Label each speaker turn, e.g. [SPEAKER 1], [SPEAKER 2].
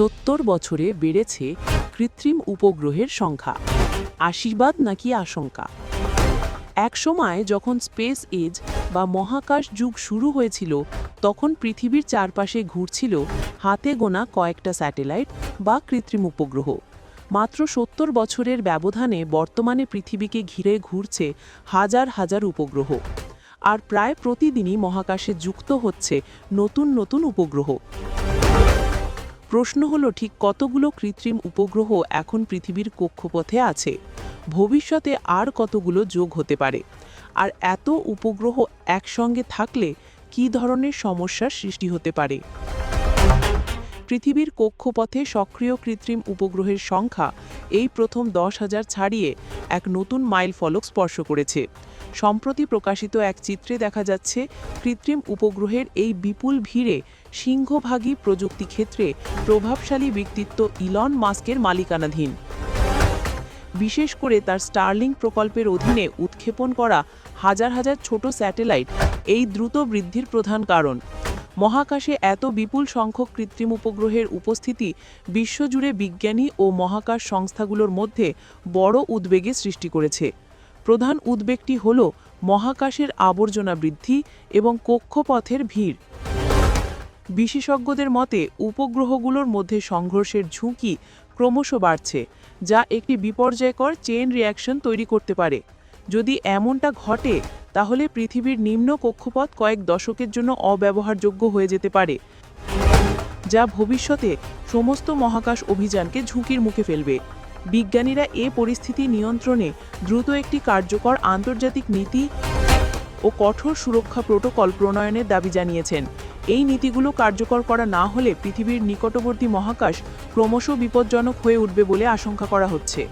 [SPEAKER 1] সত্তর বছরে বেড়েছে কৃত্রিম উপগ্রহের সংখ্যা। আশীর্বাদ নাকি আশঙ্কা? একসময় যখন স্পেস এজ বা মহাকাশ যুগ শুরু হয়েছিল, তখন পৃথিবীর চারপাশে ঘুরছিল হাতে গোনা কয়েকটা স্যাটেলাইট বা কৃত্রিম উপগ্রহ। মাত্র সত্তর বছরের ব্যবধানে বর্তমানে পৃথিবীকে ঘিরে ঘুরছে হাজার হাজার উপগ্রহ। আর প্রায় প্রতিদিনই মহাকাশে যুক্ত হচ্ছে নতুন নতুন উপগ্রহ। প্রশ্ন হলো, ঠিক কতগুলো কৃত্রিম উপগ্রহ এখন পৃথিবীর কক্ষপথে আছে? ভবিষ্যতে আর কতগুলো যোগ হতে পারে? আর এত উপগ্রহ একসঙ্গে থাকলে কি ধরনের সমস্যার সৃষ্টি হতে পারে? পৃথিবীর কক্ষপথে সক্রিয় কৃত্রিম উপগ্রহের সংখ্যা এই প্রথম দশ হাজার ছাড়িয়ে এক নতুন মাইল ফলক স্পর্শ করেছে। সম্প্রতি প্রকাশিত এক চিত্রে দেখা যাচ্ছে, কৃত্রিম উপগ্রহের এই বিপুল ভিড়ে সিংহভাগী প্রযুক্তি ক্ষেত্রে প্রভাবশালী ব্যক্তিত্ব ইলন মাস্কের মালিকানাধীন। বিশেষ করে তার স্টার্লিং প্রকল্পের অধীনে উৎক্ষেপণ করা হাজার হাজার ছোট স্যাটেলাইট এই দ্রুত বৃদ্ধির প্রধান কারণ। মহাকাশে এত বিপুল সংখ্যক কৃত্রিম উপগ্রহের উপস্থিতি বিশ্বজুড়ে বিজ্ঞানী ও মহাকাশ সংস্থাগুলোর মধ্যে বড় উদ্বেগের সৃষ্টি করেছে। প্রধান উদ্বেগটি হল মহাকাশের আবর্জনা বৃদ্ধি এবং কক্ষপথের ভিড়। বিশেষজ্ঞদের মতে, উপগ্রহগুলোর মধ্যে সংঘর্ষের ঝুঁকি ক্রমশ বাড়ছে, যা একটি বিপর্যয়কর চেইন রিয়াকশন তৈরি করতে পারে। যদি এমনটা ঘটে, তাহলে পৃথিবীর নিম্ন কক্ষপথ কয়েক দশকের জন্য অব্যবহারযোগ্য হয়ে যেতে পারে, যা ভবিষ্যতে সমস্ত মহাকাশ অভিযানকে ঝুঁকির মুখে ফেলবে। বিজ্ঞানীরা এ পরিস্থিতি নিয়ন্ত্রণে দ্রুত একটি কার্যকর আন্তর্জাতিক নীতি ও কঠোর সুরক্ষা প্রোটোকল প্রণয়নের দাবি জানিয়েছেন। এই নীতিগুলো কার্যকর করা না হলে পৃথিবীর নিকটবর্তী মহাকাশ ক্রমশ বিপজ্জনক হয়ে উঠবে বলে আশঙ্কা করা হচ্ছে।